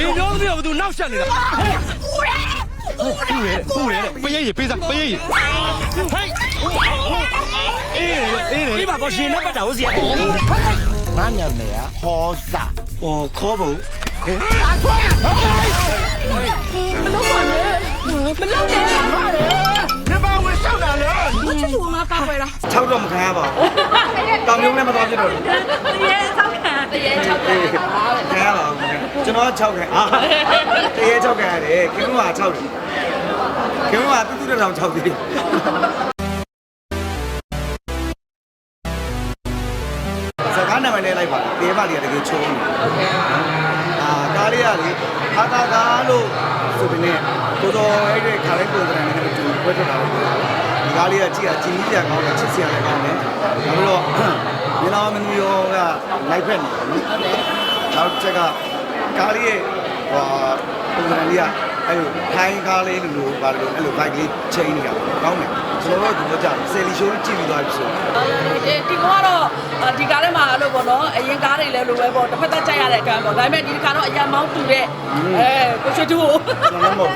မင်းပြောသမျှဘသူနောက်ဆက်နေတာပူရဲပူရဲပရိတ်ရပေးစားပရိတ်ဟိုက်အေးအေးဒီမှာတော့ရှင်နဲ့ပတ်တာဟုတ်စီငါညနေရဟောစာဟောခေါ်ဖို့ချစ်သူငါကောက်ွယ်လား6တော့မခံရပါဘူးတောင်မြုံလည်းမတော်ပြတော့တရေဆောက်ခံတရေချောက်ခံခံရပါဘူး ကျွန်တော်6ခံအာတရေ6ခံရတယ်ခင်ဗျာ6တယ်ခင်ဗျာတူတူတောင်6သေးတယ်စကားနာမည်နဲ့လိုက်ပါတေးမလေးကတကယ်ချုံးနေအာကားလေးကလေဟာတာကားလို့ဆိုပြီးနဲ့ကိုတော်အဲ့ဒီခါလေးပုံစံနဲ့တူဝတ်ထွက်တာလို့ဒီကားလေးကကြည့်ရကြည်ကြီးပြန်ကောင်းတယ်ချစ်စရာလည်းကောင်းတယ်ဒါပြီးတော့မြေနာမနီယောကလိုက်ဖက်နေတယ်နော်နောက်ချက်က ကားလေးရဲ့ဟိုပုံစံလေးကအဲ့လိုထိုင်းကားလေးလိုလိုပါလို့အဲ့လို bike လေးချိန်နေတာကောင်းတယ်ကျွန်တော်တို့ကကြာဆယ်လီရှိုးကြည့်ပြီးသွားပြီဆိုဒီဒီကတော့ဒီကားထဲမှာအဲ့လိုပေါ့နော်အရင်ကားတွေလည်းလိုပဲပေါ့တစ်ဖက်သက်ကြိုက်ရတဲ့အကံပေါ့ဒါပေမဲ့ဒီကားတော့အရင်မောင်းတူတဲ့အဲကိုချွတ်တူကိုကျွန်တော်မဟုတ်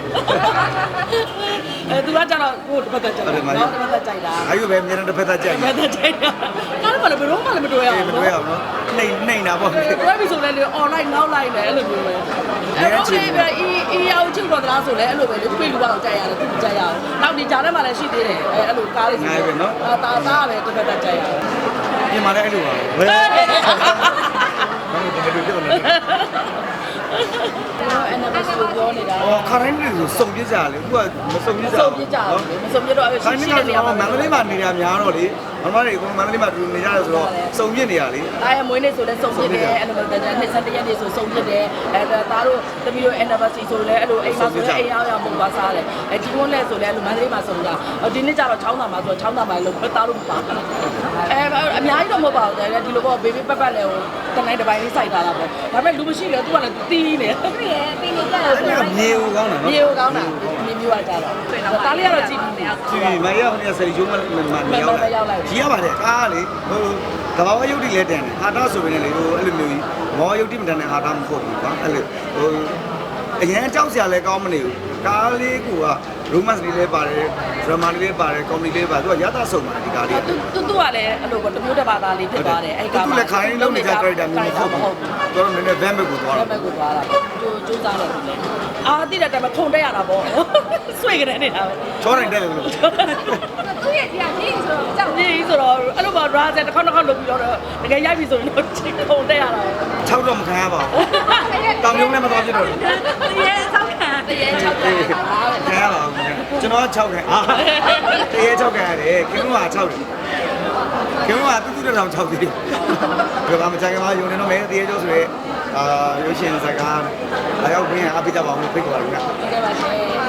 အဲသူကကျတော့ကိုတစ်ဖက်သက်ကြိုက်တာနော်တစ်ဖက်သက်ကြိုက်တာအဲ့ဒီပဲအများနဲ့တစ်ဖက်သက်ကြိုက်တစ်ဖက်သက်ကြိုက်တာ ကားတော့လည်းဘယ်တော့မှလည်းမတွေ့ရအေးဘူးမတွေ့အောင်နော်နှိမ့်နှိမ့်တာပေါ့တွဲပြီဆိုလဲလေ online နောက်လိုက်တယ်အဲ့လိုမျိုးပဲအဲ့တော့ဒီပဲအီအီရောက်ချုပ်တော့တလားဆိုလဲအဲ့လိုပဲလေသူ့လူကတော့ကြိုက်ရတယ်သူကြိုက်ရအောင်နောက်ဒီကြားထဲမှာလည်းရှိသေးတယ်အဲအဲ့လိုကားလေးဆိုအာတာတာပဲတစ်ဖက်သက်ကြိုက်ရအောင်ပြင်มาလည်းအဲ့လိုပါဘယ်ဘာလို့ဒီလိုပြောနေလဲတော့ anniversary ပြောနေတာအော်ခါတိုင်းတွေဆိုစုံပြစ်ကြလေအခုကမစုံပြစ်ကြစုံပြကြအောင်မစုံပြတော့အဲ့ခါရှိတိုင်းရှိကတဲ့နေရာမှာမန္တလေးမှာနေတာများတော့လေ မမတွေကမန္တလေးမှာတူနေကြတယ်ဆိုတော့စုံပြစ်နေရလေတာရမွေးနေ့ဆိုလဲစုံပြတယ်အဲ့လိုမျိုးတည်းနှစ်ဆက်တရက်နေ့ဆိုစုံပြတယ်အဲဒါတို့တမီးတို့ anniversary ဆိုလဲအဲ့လိုအိမ်မှာဆိုလဲအိမ်ရောက်ရောက်ပုံပါစားတယ်အဲဒီကုန်းလဲဆိုလဲအဲ့လိုမန္တလေးမှာစုံတာဒီနေ့ကျတော့ချောင်းသာမှာဆိုချောင်းသာမှာလို့တားလို့မပါအဲအများကြီးတော့မဟုတ်ပါဘူးဒီလိုပေါ့ဘေဘီပက်ပတ်လဲဟို တနိုင်တစ်ပိုင်းလေးစိုက်ထားတာပေါ့ဒါပေမဲ့လူမရှိလဲသူကလည်းတီးနေတယ်ပြည့်ပြင်းနေကြရအဲ့ဒါမြေဦးကောင်းတာနော်မြေကိုကောင်းတာမြေမျိုးကကြတော့တားလေးကတော့ကြည့်ပြီးနေကြည့်မရောက်နေဆယ်ရုံးမမမရောက်လိုက်ကြီးရပါတယ်အားလေဟိုကဘာဝရုပ်တိလဲတန်တယ်ဟာတာဆိုရင်လည်းဟိုအဲ့လိုမျိုးကြီးမောရုပ်တိမတန်တဲ့ဟာတာမဟုတ်ဘူးကွာအဲ့လိုဟိုအရင်ကြောက်စရာလည်းကောင်းမနေဘူးကားလေးက ရိုမတ်လေးလည်းပါတယ်ဒရမာလေးလည်းပါတယ်ကောမဒီလေးပါသူကရတာဆုံးပါတယ်ဒီကားလေးတူတူတူကလည်းအဲ့လိုပေါ့တမျိုးတစ်ပါးသားလေးဖြစ်သွားတယ်အဲ့ကသူလည်းခိုင်းလုံးနေတဲ့ character မျိုးမဟုတ်ဘူးတော်တော်နည်းနည်း van back ကိုသွားဘတာယ်ဘက်ကိုသွားတာကျိုးကျိုးစားတယ်သူလည်းအာတိတဲ့တိုင်မှာခုံတက်ရတာပေါ့ဆွေကြတယ်နေတာပဲချောတိုင်းတက်တယ်လို့သူ့ရဲ့တရားကြီးဆိုတော့ကြောက်နေဆိုတော့အဲ့လိုပါရာဇက်တစ်ခေါက်တစ်ခေါက်လုပ်ပြီးတော့တကယ်ရိုက်ပြီဆိုရင်တော့ချင်းခုံတက်ရတာ6တော့မခံရပါဘူးတောင်မြုံလည်းမတော်ပြတော့ဘူးတရေဆောက်ခံ တရေချောက်ခံခံရပါဘူးကျွန်တော်က6ခံအာတရေ6ခံရတယ်ခင်ဗျာ6တယ်ခင်ဗျာတူတူတောင်6သေးတယ်ဒီကမကြိုင်ကမှာယုံနေတော့မယ်တရေကျော်ဆိုရဲအာရုပ်ရှင်စကားလာရောက်ခင်းအပိကြပါအောင်ဖိတ်ခေါ်ပါခင်ဗျာဟုတ်ကဲ့ပါရှင်